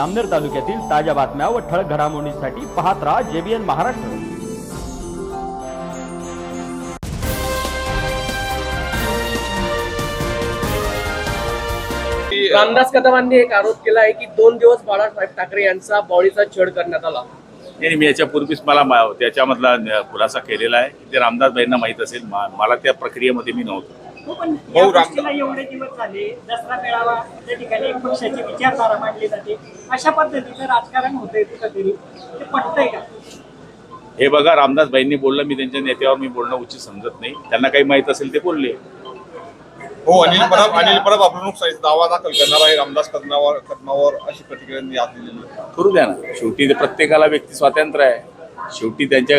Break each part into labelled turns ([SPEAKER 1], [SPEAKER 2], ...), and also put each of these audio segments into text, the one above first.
[SPEAKER 1] आमनेर तालुक्यातील ताज्या बातम्या व ठळक घडामोडींसाठी पाहत राहा जेबीएन महाराष्ट्र.
[SPEAKER 2] रामदास कदमांनी एक आरोप केला आहे की दोन दिवस बाळासाहेब ठाकरे यांचा बॉडीचा छळ करण्यात आला.
[SPEAKER 3] नाही मी याच्यापूर्वीच मला त्याच्यामधला खुलासा केलेला आहे. ते रामदासबाईंना माहीत असेल. मा- मला त्या प्रक्रियेमध्ये मी नव्हतो.
[SPEAKER 4] हो पण या गोष्टीला एवढे दिवस झाले दसरा मेळावा त्या ठिकाणी एक पक्षाची विचारधारा मांडली जाते. अशा पद्धतीचं राजकारण होतंय कुठंतरी? ते पटतंय का?
[SPEAKER 3] हे बघा रामदासबाईंनी बोललं मी त्यांच्या नेत्यावर मी बोलणं उचित समजत नाही. त्यांना काही माहीत असेल ते बोलले.
[SPEAKER 5] हो अनिल परब अनिल परब आपलं नुकसानीचा दावा दाखल करणार आहे रामदास कदमावर कदमावर अशी प्रतिक्रिया.
[SPEAKER 3] करू द्या ना. शेवटी प्रत्येकाला व्यक्ती स्वातंत्र्य आहे. शेवटी त्यांच्या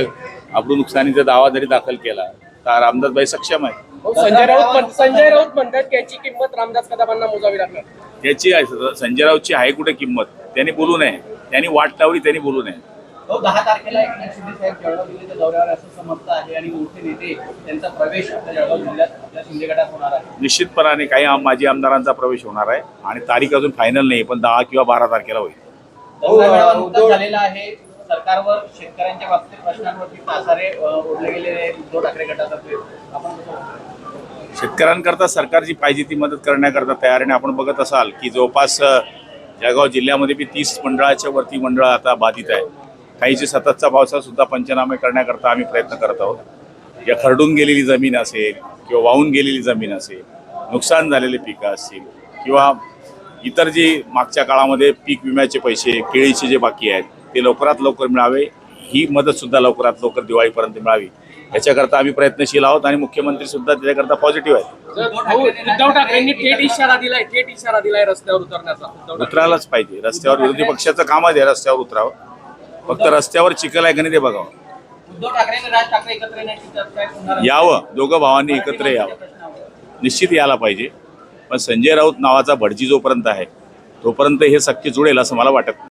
[SPEAKER 3] आपण नुकसानीचा दावा जरी दाखल केला तर रामदासबाई सक्षम आहे
[SPEAKER 2] हो, संजय राऊत म्हण- संजय राऊत म्हणतात की याची किंमत रामदास कदमांना मोजावी लागणार.
[SPEAKER 3] त्याची आहे संजय राऊतची आहे कुठे किंमत? त्यांनी बोलू नये. त्यांनी वाट लावली त्यांनी बोलू नये.
[SPEAKER 6] तो दहा तारखेला एकनाथ शिंदे साहेब जळगाव जिल्ह्याच्या दौऱ्यावर असं समजतं आहे आणि मोठे नेते त्यांचा प्रवेश आपल्या जळगाव जिल्ह्यात आपल्या शिंदे गटात होणार आहे.
[SPEAKER 3] निश्चितपणाने काही आम- माजी आमदारांचा प्रवेश होणार आहे आणि तारीख अजून फायनल नाही पण दहा किंवा बारा तारखेला होईल.
[SPEAKER 6] दसरा मेळावा नुकताच झालेला आहे. सरकारवर शेतकऱ्यांच्या बाबतीत प्रश्नांवरती तासारे अ, ओढले गेलेले आहेत. उद्धव ठाकरे गटातर्फे. आपण कसं बघतो?
[SPEAKER 3] शेतकऱ्यांकरता सरकार जी पाहिजे ती मदत करण्याकरता तयार आणि आपण बघत असाल की जवळपास जळगाव जिल्ह्यामध्ये बी तीस मंडळाच्या वरती मंडळ आता बाधित आहे. काहीचे सततचा पावसात सुद्धा पंचनामे करण्याकरता आम्ही प्रयत्न करत आहोत. या खरडून गेलेली जमीन असेल किंवा वाहून गेलेली जमीन असेल नुकसान झालेले पिकं असतील किंवा इतर जी मागच्या काळामध्ये पीक विम्याचे पैसे केळीचे जे बाकी आहेत ते लवकरात लवकर मिळावे. ही मदतसुद्धा लवकरात लवकर दिवाळीपर्यंत मिळावी. याच्याकरता आम्ही प्रयत्नशील आहोत आणि मुख्यमंत्री सुद्धा त्याच्याकरता पॉझिटिव्ह आहेत.
[SPEAKER 2] उद्धव ठाकरेंनी थेट इशारा दिलाय थेट इशारा दिलाय रस्त्यावर उतरण्याचा.
[SPEAKER 3] उतरायलाच पाहिजे. रस्त्यावर विरोधी पक्षाचं काम आहे रस्त्यावर उतरावं. फक्त रस्त्यावर चिखल आहे का नाही ते बघावं.
[SPEAKER 6] उद्धव ठाकरे राज एकत्र.
[SPEAKER 3] यावं. दोघं भावांनी एकत्र यावं. निश्चित यायला पाहिजे. पण संजय राऊत नावाचा भटजी जोपर्यंत आहे तोपर्यंत हे शक्य जुळेल असं मला वाटत नाही.